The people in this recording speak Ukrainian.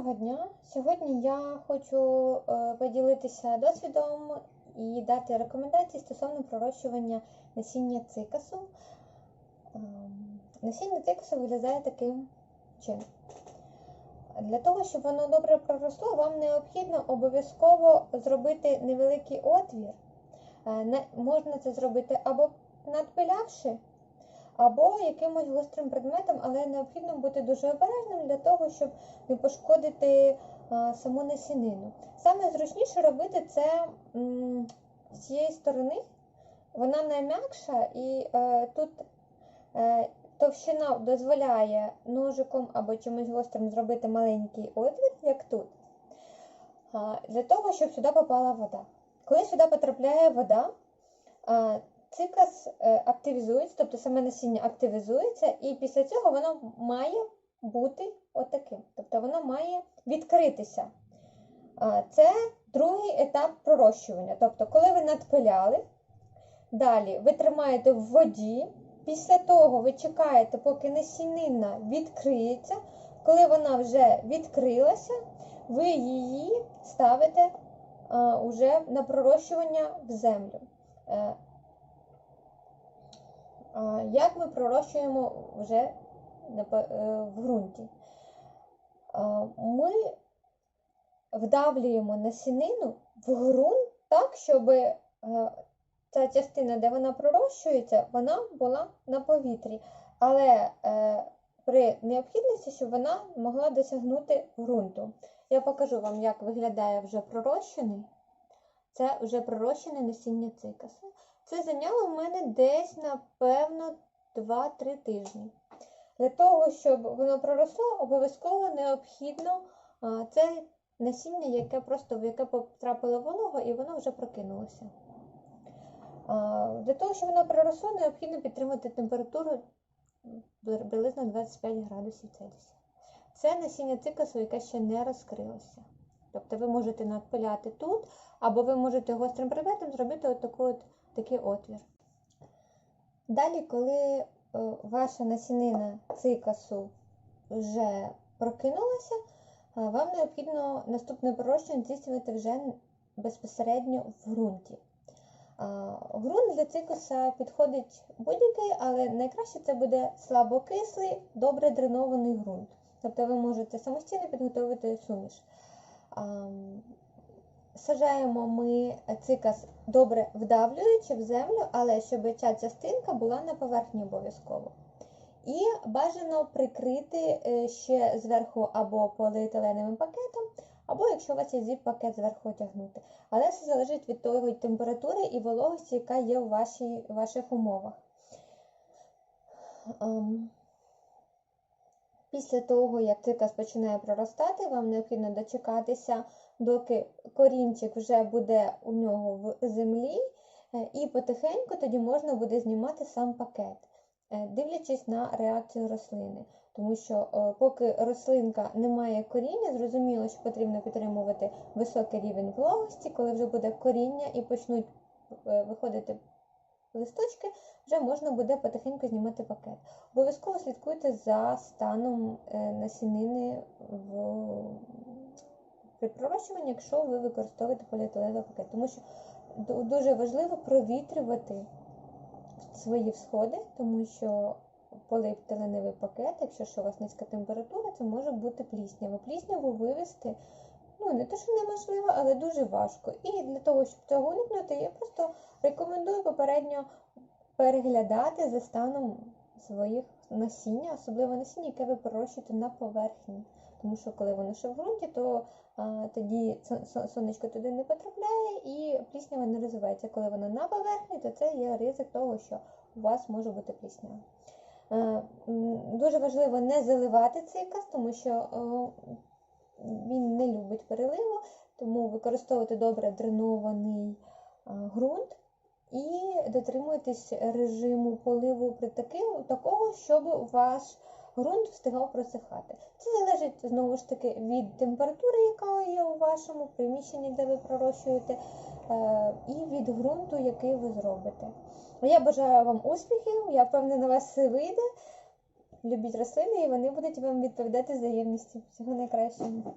Доброго дня! Сьогодні я хочу е, поділитися досвідом і дати рекомендації стосовно пророщування насіння цикасу. Ем, Насіння цикасу виглядає таким чином. Для того, щоб воно добре проросло, вам необхідно обов'язково зробити невеликий отвір. Е, Можна це зробити або надпилявши, або якимось гострим предметом, але необхідно бути дуже обережним для того, щоб не пошкодити саму насінину. Саме зручніше робити це з цієї сторони. Вона найм'якша і е, тут е, товщина дозволяє ножиком або чимось гострим зробити маленький отвір, як тут, для того, щоб сюди попала вода. Коли сюди потрапляє вода, цикас е, активізується, тобто саме насіння активізується, і після цього воно має бути отаким. Тобто воно має відкритися. Це другий етап пророщування. Тобто, коли ви надпиляли, далі ви тримаєте в воді, після того ви чекаєте, поки насінина відкриється. Коли вона вже відкрилася, ви її ставите уже на пророщування в землю. Як ми пророщуємо вже е, в ґрунті? Ми вдавлюємо насінину в ґрунт так, щоб е, ця частина, де вона пророщується, вона була на повітрі. Але е, при необхідності, щоб вона могла досягнути ґрунту. Я покажу вам, як виглядає вже пророщений. Це вже пророщене насіння цикасу. Це зайняло в мене десь, напевно, 2-3 тижні. Для того, щоб воно проросло, обов'язково необхідно це насіння, яке просто в яке потрапило волога, і воно вже прокинулося. Для того, щоб воно проросло, необхідно підтримати температуру бли- приблизно 25 градусів Цельсія. Це насіння цикасу, яке ще не розкрилося. Тобто ви можете надпиляти тут, або ви можете гострим предметом зробити от таку от, такий отвір. Далі, коли е, ваша насінина цикасу вже прокинулася, е, вам необхідно наступне пророщення здійснювати вже безпосередньо в ґрунті. А, Ґрунт для цикуса підходить будь-який, але найкраще це буде слабокислий, добре дренований ґрунт. Тобто ви можете самостійно підготувати суміш. Сажаємо ми цикас добре вдавлюючи в землю, але щоб ця частинка була на поверхні обов'язково. І бажано прикрити е, ще зверху або поліетиленовим пакетом, або якщо у вас є зіп-пакет зверху одягнути. Але все залежить від тої температури і вологості, яка є у ваших умовах. Після того, як цикас починає проростати, вам необхідно дочекатися, доки корінчик вже буде у нього в землі, е, і потихеньку тоді можна буде знімати сам пакет, е, дивлячись на реакцію рослини. Тому що е, поки рослинка не має коріння, зрозуміло, що потрібно підтримувати високий рівень вологості, коли вже буде коріння і почнуть виходити листочки, вже можна буде потихеньку знімати пакет. Обов'язково слідкуйте за станом е, насінини в... при пророщуванні, якщо ви використовуєте поліетиленовий пакет. Тому що дуже важливо провітрювати свої всходи, тому що поліетиленовий пакет, якщо що у вас низька температура, це може бути пліснява. Плісняву вивести ну, не те, що неможливо, але дуже важко. І для того, щоб цього уникнути, я просто рекомендую попередньо переглядати за станом своїх насіння, особливо насіння, яке ви пророщуєте на поверхні. Тому що коли воно ще в ґрунті, то а, тоді сон- сон- сонечко туди не потрапляє і пліснява не розвивається. Коли воно на поверхні, то це є ризик того, що у вас може бути пліснява. Е, Дуже важливо не заливати цикас, тому що він не любить переливу, тому використовувати добре дренований ґрунт і дотримуйтесь режиму поливу при таким, такого, щоб ваш ґрунт встигав просихати. Це залежить знову ж таки від температури, яка є у вашому приміщенні, де ви пророщуєте, е, і від ґрунту, який ви зробите. Я бажаю вам успіхів, я впевнена, вас все вийде. Любіть рослини, і вони будуть вам відповідати взаємністю. Всього найкращого.